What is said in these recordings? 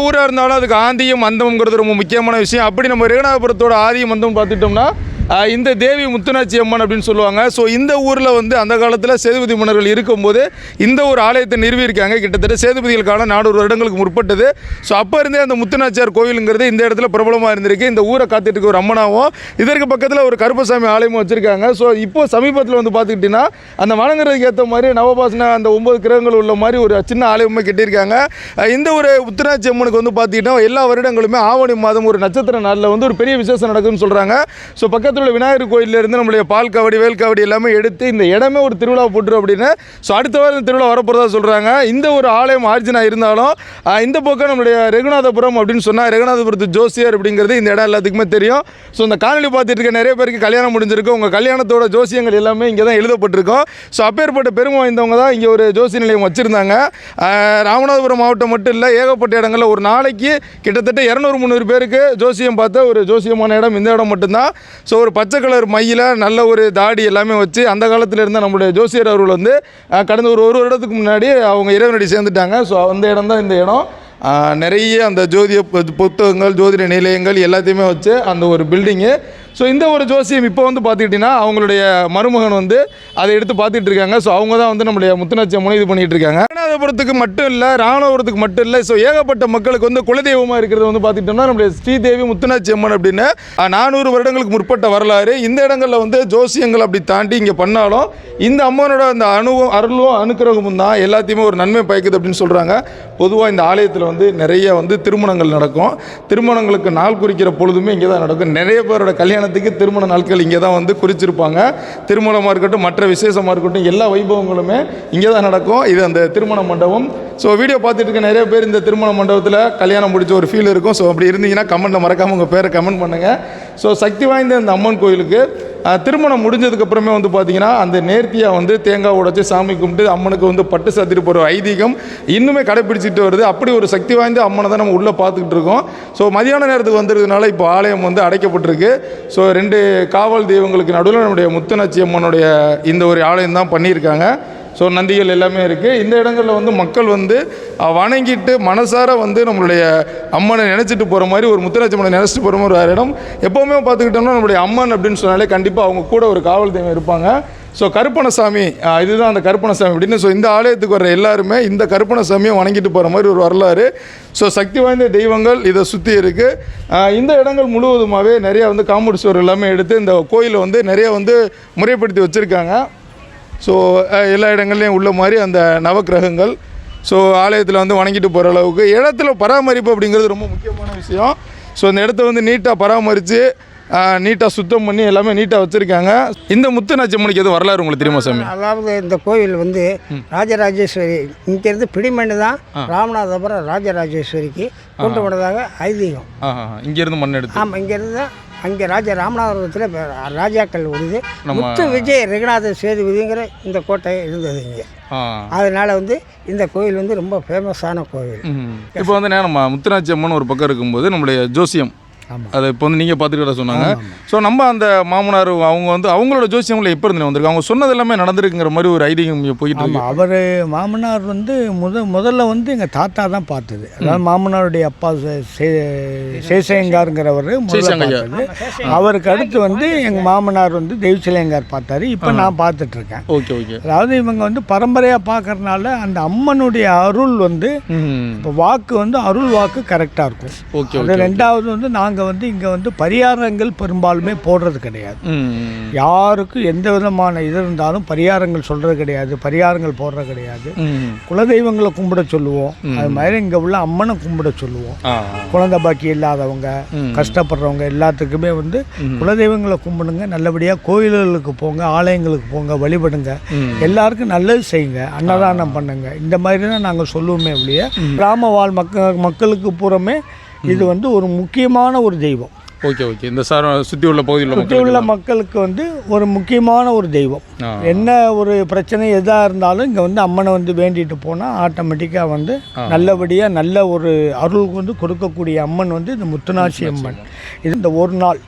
ஊராக இருந்தாலும் அதுக்கு ஆந்தியும் மந்தம்ங்கிறது ரொம்ப முக்கியமான விஷயம். அப்படி நம்ம ரேகநாதபுரத்தோட ஆதியும் மந்தம் பார்த்துட்டோம்னா இந்த தேவி முத்துனாச்சி அம்மன் அப்படின்னு சொல்லுவாங்க. ஸோ இந்த ஊரில் வந்து அந்த காலத்தில் சேதுபதி மன்னர்கள் இருக்கும்போது இந்த ஒரு ஆலயத்தை நிறுவியிருக்காங்க. கிட்டத்தட்ட சேதுபதிகள் காலம் நானூறு வருடங்களுக்கு முற்பட்டது. ஸோ அப்போ இருந்தே அந்த முத்துநாச்சியார் கோவிலுங்கிறது இந்த இடத்துல பிரபலமாக இருந்திருக்கு. இந்த ஊரை காத்துட்டு ஒரு அம்மனாகவும் இதற்கு பக்கத்தில் ஒரு கருப்பசாமி ஆலயமும் வச்சுருக்காங்க. ஸோ இப்போ சமீபத்தில் வந்து பார்த்துக்கிட்டிங்கன்னா அந்த வணங்குறதுக்கு ஏற்ற மாதிரி நவபாசன அந்த ஒம்பது கிரகங்கள் உள்ள மாதிரி ஒரு சின்ன ஆலயமே கட்டியிருக்காங்க. இந்த ஒரு முத்துநாச்சி அம்மனுக்கு வந்து பார்த்திங்கன்னா எல்லா வருடங்களுமே ஆவணி மாதம் ஒரு நட்சத்திர நாளில் வந்து ஒரு பெரிய விசேஷம் நடக்குதுன்னு சொல்கிறாங்க ஸோ பக்கத்தில் உள்ள விநாயகர் கோயிலேருந்து நம்மளுடைய பால் காவடி வேல் காவடி எல்லாமே எடுத்து இந்த இடமே ஒரு திருவிழா போட்டுரும் அப்படின்னு. ஸோ அடுத்த வாரம் திருவிழா வரப்போகிறதா சொல்கிறாங்க இந்த ஒரு ஆலயம் ஆர்ஜினா இருந்தாலும் இந்த பக்கம் நம்மளுடைய ரகுநாதபுரம் அப்படின்னு சொன்னால் ரகுநாதபுரத்து ஜோசியர் அப்படிங்கிறது இந்த இடம் எல்லாத்துக்குமே தெரியும். ஸோ இந்த காணொலி பார்த்துட்டு இருக்க நிறைய பேருக்கு கல்யாணம் முடிஞ்சிருக்கு. உங்கள் கல்யாணத்தோட ஜோசியங்கள் எல்லாமே இங்கே தான் எழுதப்பட்டிருக்கும். ஸோ அப்பேற்பட்ட பெருமை வாய்ந்தவங்க தான் இங்கே ஒரு ஜோசிய நிலையம் வச்சுருந்தாங்க. ராமநாதபுரம் மாவட்டம் மட்டும் இல்லை ஏகப்பட்ட இடங்களில் ஒரு நாளைக்கு கிட்டத்தட்ட இரநூறு முந்நூறு பேருக்கு ஜோசியம் பார்த்த ஒரு ஜோசியமான இடம் இந்த இடம் மட்டும்தான். ஸோ ஒரு பச்சை கலர் மையில் நல்ல ஒரு தாடி எல்லாமே வச்சு அந்த காலத்தில் இருந்த நம்மளுடைய ஜோசியர் அவர்கள் வந்து கடந்த ஒரு ஒரு வருடத்துக்கு முன்னாடி அவங்க இறைவனடி சேர்ந்துட்டாங்க. ஸோ அந்த இடம் தான் இந்த இடம். நிறைய அந்த ஜோதிய புத்தகங்கள் ஜோதிட நிலையங்கள் எல்லாத்தையுமே வச்சு அந்த ஒரு பில்டிங்கு ஸோ இந்த ஒரு ஜோசியம் இப்போ வந்து பார்த்துக்கிட்டிங்கன்னா அவங்களுடைய மருமகன் வந்து அதை எடுத்து பார்த்துட்டு இருக்காங்க. ஸோ அவங்க தான் வந்து நம்மளுடைய முத்துநாச்சி முனை இது பண்ணிகிட்டு இருக்காங்க. ராமநாதபுரத்துக்கு மட்டும் இல்லை ராமநாதபுரத்துக்கு மட்டும் இல்லை ஸோ ஏகப்பட்ட மக்களுக்கு வந்து குலதெய்வமாக இருக்கிறது வந்து பார்த்துக்கிட்டோம்னா நம்முடைய ஸ்ரீதேவி முத்துநாச்சி அம்மன் அப்படின்னு நானூறு வருடங்களுக்கு முற்பட்ட வரலாறு. இந்த இடங்களில் வந்து ஜோசியங்கள் அப்படி தாண்டி இங்கே பண்ணாலும் இந்த அம்மனோட அந்த அணுவும் அருளும் அனுக்கிரகமும் தான் எல்லாத்தையுமே ஒரு நன்மை பயக்குது அப்படின்னு சொல்கிறாங்க பொதுவாக இந்த ஆலயத்தில் வந்து நிறைய வந்து திருமணங்கள் நடக்கும். திருமணங்களுக்கு நாள் குறிக்கிற பொழுதுமே இங்கே தான் நடக்கும். நிறைய பேரோட கல்யாணத்துக்கு திருமண நாட்கள் இங்கே தான் வந்து குறிச்சிருப்பாங்க. திருமணமாக இருக்கட்டும் மற்ற விசேஷமாக இருக்கட்டும் எல்லா வைபவங்களுமே இங்கே தான் நடக்கும். இது அந்த திருமணம் மண்டபம். ஸோ வீடியோ பார்த்துட்டு இருக்க நிறைய பேர் இந்த திருமண மண்டபத்தில் கல்யாணம் முடிச்ச ஒரு ஃபீல் இருக்கும். ஸோ அப்படி இருந்தீங்கன்னா கமெண்ட்டில் மறக்காமல் உங்கள் பேரை கமெண்ட் பண்ணுங்கள் ஸோ சக்தி வாய்ந்த இந்த அம்மன் கோயிலுக்கு திருமணம் முடிஞ்சதுக்கப்புறமே வந்து பார்த்தீங்கன்னா அந்த நேர்த்தியாக வந்து தேங்காய் உடைச்சி சாமி கும்பிட்டு அம்மனுக்கு வந்து பட்டு சாத்திட்டு போகிற ஐதீகம் இன்னுமே கடைப்பிடிச்சிட்டு வருது. அப்படி ஒரு சக்தி வாய்ந்த அம்மனை தான் நம்ம உள்ளே பார்த்துக்கிட்டு இருக்கோம். ஸோ மதியான நேரத்துக்கு வந்திருக்கிறதுனால இப்போ ஆலயம் வந்து அடைக்கப்பட்டிருக்கு. ஸோ ரெண்டு காவல் தெய்வங்களுக்கு நடுவில் நம்முடைய முத்தனாச்சி அம்மனுடைய இந்த ஒரு ஆலயம் தான் பண்ணியிருக்காங்க. ஸோ நந்திகள் எல்லாமே இருக்குது இந்த இடங்களில் வந்து மக்கள் வந்து வணங்கிட்டு மனசார வந்து நம்மளுடைய அம்மனை நினச்சிட்டு போகிற மாதிரி ஒரு முத்துராஜ் அம்மனை நினச்சிட்டு போகிற மாதிரி ஒரு இடம் எப்போவுமே பார்த்துக்கிட்டோம்னா நம்மளுடைய அம்மன் அப்படின்னு சொன்னாலே கண்டிப்பாக அவங்க கூட ஒரு காவல் தெய்வம் இருப்பாங்க. ஸோ கருப்பணசாமி இதுதான் அந்த கருப்பணசாமி அப்படின்னு ஸோ இந்த ஆலயத்துக்கு வர எல்லாருமே இந்த கருப்பணசாமியை வணங்கிட்டு போகிற மாதிரி ஒரு வரலாறு. ஸோ சக்தி வாய்ந்த தெய்வங்கள் இதை சுற்றி இருக்குது இந்த இடங்கள் முழுவதுமாகவே நிறைய வந்து காம்பவுண்ட் சுவர் எல்லாமே எடுத்து இந்த கோயிலை வந்து நிறைய வந்து முறைப்படுத்தி வச்சுருக்காங்க. ஸோ எல்லா இடங்கள்லையும் உள்ள மாதிரி அந்த நவக்கிரகங்கள். ஸோ ஆலயத்தில் வந்து வணங்கிட்டு போகிற அளவுக்கு இடத்துல பராமரிப்பு அப்படிங்கிறது ரொம்ப முக்கியமான விஷயம். ஸோ அந்த இடத்த வந்து நீட்டாக பராமரித்து நீட்டாக சுத்தம் பண்ணி எல்லாமே நீட்டாக வச்சுருக்காங்க. இந்த முத்துநாச்சம்மனுக்கு எதுவும் வரலாறு உங்களுக்கு தெரியுமா சாமி? அதாவது இந்த கோவில் வந்து ராஜராஜேஸ்வரி இங்கேருந்து பிடிமண்ணு தான் ராமநாதபுரம் ராஜராஜேஸ்வரிக்கு கொண்டு போனதாக ஐதீகம். இங்கேருந்து மண் எடுத்து ஆமாம் இங்கேருந்து அங்கே ராஜா ராமநாதபுரத்தில் ராஜாக்கள் உண்டு முத்து விஜய் ரகுநாத சேதுபதிங்கிற இந்த கோட்டை இருந்தது இங்கே. அதனால் வந்து இந்த கோவில் வந்து ரொம்ப ஃபேமஸான கோவில். இப்போ வந்து நம்ம முத்துநாச்சி அம்மன் ஒரு பக்கம் இருக்கும்போது நம்மளுடைய ஜோசியம் அதை இப்போ வந்து நீங்கள் பார்த்துக்கிட்ட சொன்னாங்க. ஸோ நம்ம அந்த மாமனார் அவங்க வந்து அவங்களோட ஜோசியம்ல எப்போ இருந்து வந்திருக்கு? அவங்க சொன்னது எல்லாமே நடந்திருக்குங்கிற மாதிரி ஒரு ஐதீகம் போயிட்டு இருக்கு. அவர் மாமனார் வந்து முத முதல்ல வந்து எங்கள் தாத்தா தான் பார்த்தது. அதாவது மாமனாருடைய அப்பா சே- சே- சேஷயங்காருங்கிறவர் முதல்ல சேஷங்கையா. பார்த்தது. அவருக்கு அடுத்து வந்து எங்கள் மாமனார் வந்து தெய்வசிலையங்கார் பார்த்தாரு. இப்போ நான் பார்த்துட்டு இருக்கேன் ஓகே ஓகே. அதாவது இவங்க வந்து பரம்பரையாக பார்க்கறனால அந்த அம்மனுடைய அருள் வந்து ம் இப்போ வாக்கு வந்து அருள் வாக்கு கரெக்டாக இருக்கும். ஓகே அது ரெண்டாவது வந்து நாங்கள் வந்து இங்கே வந்து பரிகாரங்கள் பெரும்பாலுமே போடுறது கிடையாது. யாருக்கும் எந்த விதமான இது இருந்தாலும் பரிகாரங்கள் சொல்கிறது கிடையாது பரிகாரங்கள் போடுறது கிடையாது. குலதெய்வங்களை கும்பிட சொல்லுவோம். அது மாதிரி இங்கே உள்ள அம்மனை கும்பிட சொல்லுவோம். குழந்தை பாக்கி இல்லாதவங்க. கஷ்டப்படுறவங்க எல்லாத்துக்குமே வந்து குலதெய்வங்களை கும்பிடுங்க நல்லபடியாக கோயில்களுக்கு போங்க ஆலயங்களுக்கு போங்க வழிபடுங்க. எல்லாருக்கும் நல்லது செய்யுங்க அன்னதானம் பண்ணுங்க. இந்த மாதிரி தான் நாங்கள் சொல்லுவோமே ஒழிய கிராம வாழ் மக்கள் மக்களுக்கு பூரமே இது வந்து ஒரு முக்கியமான ஒரு தெய்வம். Okay okay. இந்த சார் சுற்றி உள்ள பகுதியில் சுற்றி உள்ள மக்களுக்கு வந்து ஒரு முக்கியமான ஒரு தெய்வம். என்ன ஒரு பிரச்சனை எதாக இருந்தாலும் இங்கே வந்து அம்மனை வந்து வேண்டிட்டு போனால் ஆட்டோமேட்டிக்காக வந்து நல்லபடியாக நல்ல ஒரு அருள் வந்து கொடுக்கக்கூடிய அம்மன் வந்து இந்த முத்துநாச்சி அம்மன். இது இந்த ஒரு நாள்.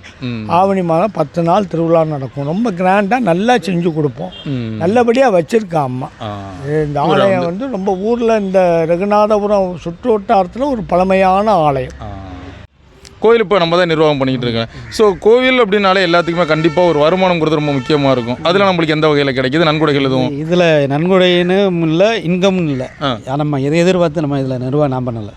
ஆவணி மாதம் பத்து நாள் திருவிழா நடக்கும். ரொம்ப கிராண்டாக நல்லா செஞ்சு கொடுப்போம். நல்லபடியாக வச்சுருக்கா அம்மா. இந்த ஆலயம் வந்து ரொம்ப ஊரில் இந்த ரகுநாதபுரம் சுற்று வட்டாரத்தில் ஒரு பழமையான ஆலயம். கோயில் இப்போ நம்ம தான் நிர்வாகம் பண்ணிக்கிட்டு இருக்கேன் ஸோ கோவில் அப்படின்னாலே எல்லாத்துக்குமே கண்டிப்பாக ஒரு வருமானங்கிறது ரொம்ப முக்கியமாக இருக்கும். அதில் நம்மளுக்கு எந்த வகையில் கிடைக்குது? நன்கொடைகள் எதுவும்? இதில் நன்கொடைன்னு இல்லை இன்கம்னு இல்லை. நம்ம எதை எதிர்பார்த்து நம்ம இதில் நிர்வாகம் நான் பண்ணலை.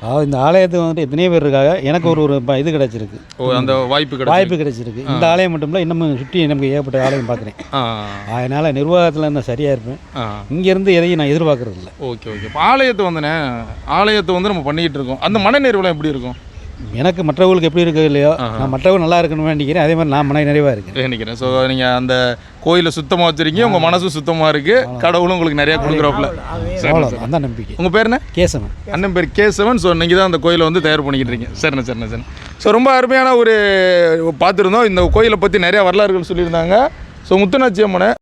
அதாவது இந்த ஆலயத்துக்கு வந்துட்டு எத்தனையோ பேர் இருக்காங்க. எனக்கு ஒரு ஒரு இது கிடைச்சிருக்கு. அந்த வாய்ப்பு வாய்ப்பு கிடைச்சிருக்கு. இந்த ஆலயம் மட்டும் இல்லை இன்னமும் சுற்றி நமக்கு ஏகப்பட்ட ஆலயம் பார்க்குறேன் அதனால் நிர்வாகத்தில் நான் சரியாக இருப்பேன். இங்கேருந்து எதையும் நான் எதிர்பார்க்கறது இல்லை. Okay okay. இப்போ ஆலயத்தை வந்துண்ணே ஆலயத்தை வந்து நம்ம பண்ணிக்கிட்டு இருக்கோம். அந்த மனநிறைவுலாம் எப்படி இருக்கும்? எனக்கு மற்றவங்களுக்கு எப்படி இருக்கு இல்லையோ நான் மற்றவங்க நல்லா இருக்கணும்னு வேண்டிக்கிறேன். அதே மாதிரி நான் மன நிறைவாக இருக்கேன். நினைக்கிறேன் ஸோ நீங்கள் அந்த கோயிலை சுத்தமாக வச்சிருக்கீங்க உங்கள் மனசும் சுத்தமாக இருக்குது கடவுளும் உங்களுக்கு நிறையா கொடுக்குறாப்புல. அவ்வளோ அந்த நம்பிக்கை. உங்கள் பேர் என்ன? கேசவன். அண்ணன் பேர் கேசவன். ஸோ நீங்கள் தான் அந்த கோயிலை வந்து தயார் பண்ணிக்கிட்டு இருக்கீங்க. சரிண்ணே சரிண்ணே சரிண்ணே. ஸோ ரொம்ப அருமையான ஒரு பார்த்துருந்தோம். இந்த கோயிலை பற்றி நிறையா வரலாறுகள் சொல்லியிருந்தாங்க. ஸோ முத்துநாச்சி அம்மனை